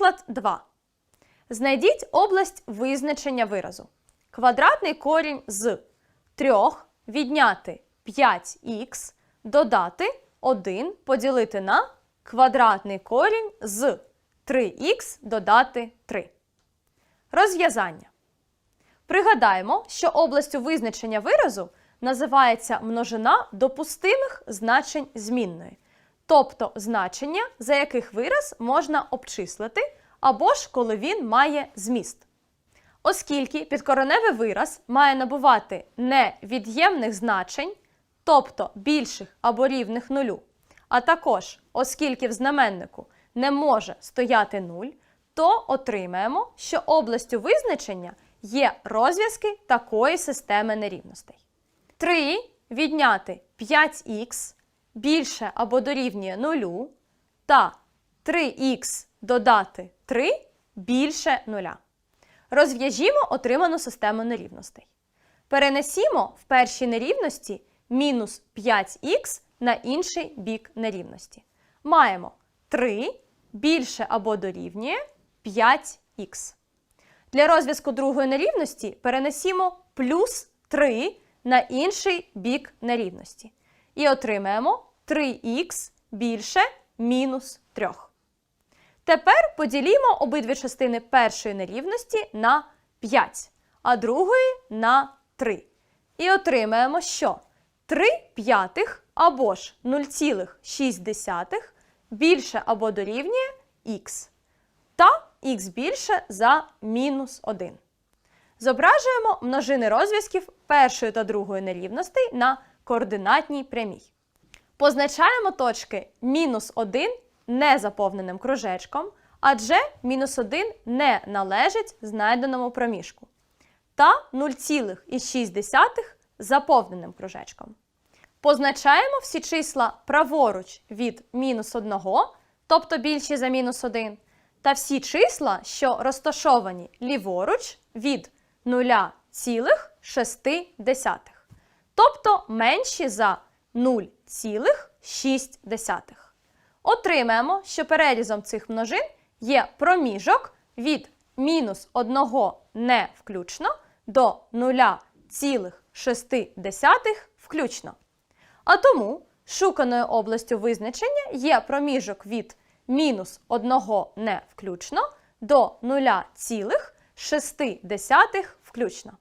Приклад 2. Знайдіть область визначення виразу. Квадратний корінь з 3 відняти 5х, додати 1 поділити на квадратний корінь з 3х додати 3. Розв'язання. Пригадаємо, що областю визначення виразу називається множина допустимих значень змінної, тобто значення, за яких вираз можна обчислити, або ж коли він має зміст. Оскільки підкореневий вираз має набувати невід'ємних значень, тобто більших або рівних нулю, а також оскільки в знаменнику не може стояти нуль, то отримаємо, що областю визначення є розв'язки такої системи нерівностей. 3 відняти 5х більше або дорівнює 0 та 3х додати 3 більше 0. Розв'яжімо отриману систему нерівностей. Перенесімо в першій нерівності мінус 5х на інший бік нерівності. Маємо 3 більше або дорівнює 5х. Для розв'язку другої нерівності перенесімо плюс 3 на інший бік нерівності. І отримаємо 3х більше мінус 3. Тепер поділімо обидві частини першої нерівності на 5, а другої на 3. І отримаємо, що 3 п'ятих або ж 0,6 більше або дорівнює х. Та х більше за мінус 1. Зображуємо множини розв'язків першої та другої нерівностей на координатній прямій. Позначаємо точки мінус 1 незаповненим кружечком, адже мінус 1 не належить знайденому проміжку. Та 0,6 заповненим кружечком. Позначаємо всі числа праворуч від мінус 1, тобто більші за мінус 1, та всі числа, що розташовані ліворуч від 0,6, тобто менші за 0,6. Отримаємо, що перерізом цих множин є проміжок від мінус 1 не включно до 0,6 включно. А тому шуканою областю визначення є проміжок від мінус 1 не включно до 0,6 включно.